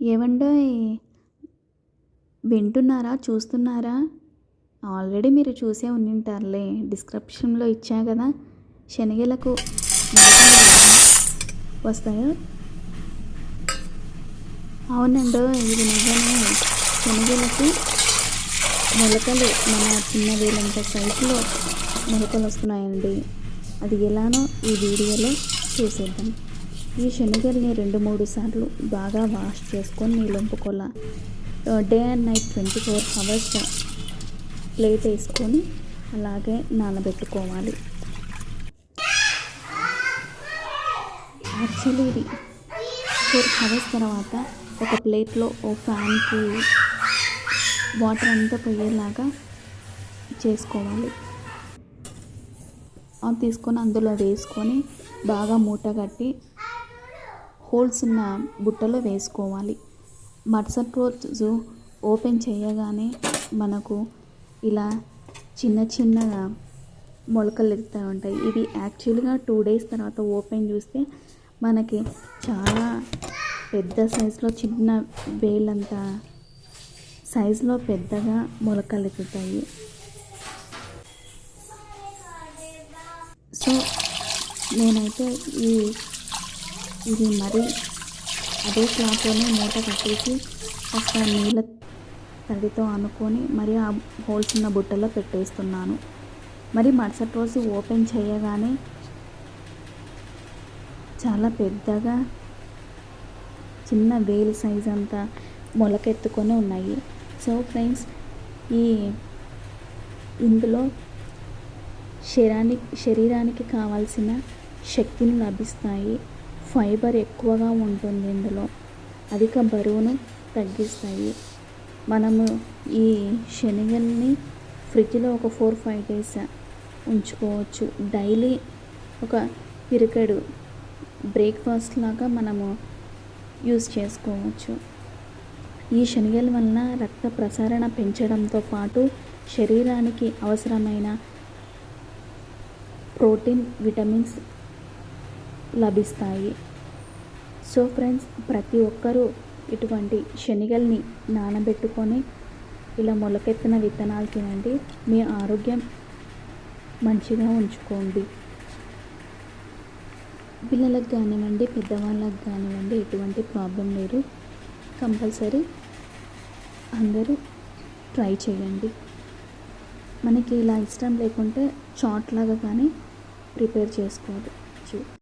ఏవండో వింటున్నారా? చూస్తున్నారా? ఆల్రెడీ మీరు చూసే ఉండింటారులే డిస్క్రిప్షన్లో ఇచ్చా కదా. శనగలకు వస్తాయో? అవునండో ఇది నిజమే. శనగలకు మొలకలు మన చిన్న వేలంత సైజులో మొలకలు వస్తున్నాయండి. అది ఎలానో ఈ వీడియోలో చూసేద్దాం. ఈ శనగల్ని రెండు మూడు సార్లు బాగా వాష్ చేసుకొని నీళ్ళొంపుకోవాల. Day and night twenty four hours plate వేసుకొని అలాగే నానబెట్టుకోవాలి. యాక్చువల్లీ ఇది ఫోర్ అవర్స్ తర్వాత ఒక ప్లేట్లో ఓ ఫ్యాన్కి వాటర్ అంతా పోయేలాగా చేసుకోవాలి. అది తీసుకొని అందులో వేసుకొని బాగా మూట కట్టి హోల్స్ ఉన్న బుట్టలో వేసుకోవాలి. మరుసటి రోజు ఓపెన్ చేయగానే మనకు ఇలా చిన్న చిన్నగా మొలకలు ఎత్తుతూ ఉంటాయి. ఇవి యాక్చువల్గా టూ డేస్ తర్వాత ఓపెన్ చూస్తే మనకి చాలా పెద్ద సైజులో చిన్న వేలంత సైజులో పెద్దగా మొలకలు ఎత్తుతాయి సో నేనైతే ఈ ఇది మరి అదే క్లాత్లోనే మూట కట్టేసి కాస్త నీళ్ళ తడితో అనుకొని మరి ఆ హోల్స్ ఉన్న బుట్టలో పెట్టేస్తున్నాను. మరి మరుసటి రోజు ఓపెన్ చేయగానే చాలా పెద్దగా చిన్న వేలు సైజ్ అంతా మొలకెత్తుకొని ఉన్నాయి. సో ఫ్రెండ్స్ ఈ ఇందులో శరీరానికి శరీరానికి కావాల్సిన శక్తిని లభిస్తాయి. ఫైబర్ ఎక్కువగా ఉంటుంది ఇందులో. అధిక బరువును తగ్గిస్తాయి. మనము ఈ శనగల్ని ఫ్రిడ్జ్లో ఒక ఫోర్ ఫైవ్ డేస్ ఉంచుకోవచ్చు. డైలీ ఒక పిరికెడు బ్రేక్ఫాస్ట్ లాగా మనము యూస్ చేసుకోవచ్చు. ఈ శనగల వలన రక్త ప్రసారణ పెంచడంతో పాటు శరీరానికి అవసరమైన ప్రోటీన్ విటమిన్స్ లభిస్తాయి. సో ఫ్రెండ్స్ ప్రతి ఒక్కరూ ఇటువంటి శనగల్ని నానబెట్టుకొని ఇలా మొలకెత్తిన విత్తనాలు తినండి. మీ ఆరోగ్యం మంచిగా ఉంచుకోండి. పిల్లలకు కానివ్వండి పెద్దవాళ్ళకి కానివ్వండి ఎటువంటి ప్రాబ్లం లేదు. కంపల్సరీ అందరూ ట్రై చేయండి. మనకి ఇలా ఇష్టం లేకుంటే చాట్ లాగా కానీ ప్రిపేర్ చేసుకోవచ్చు.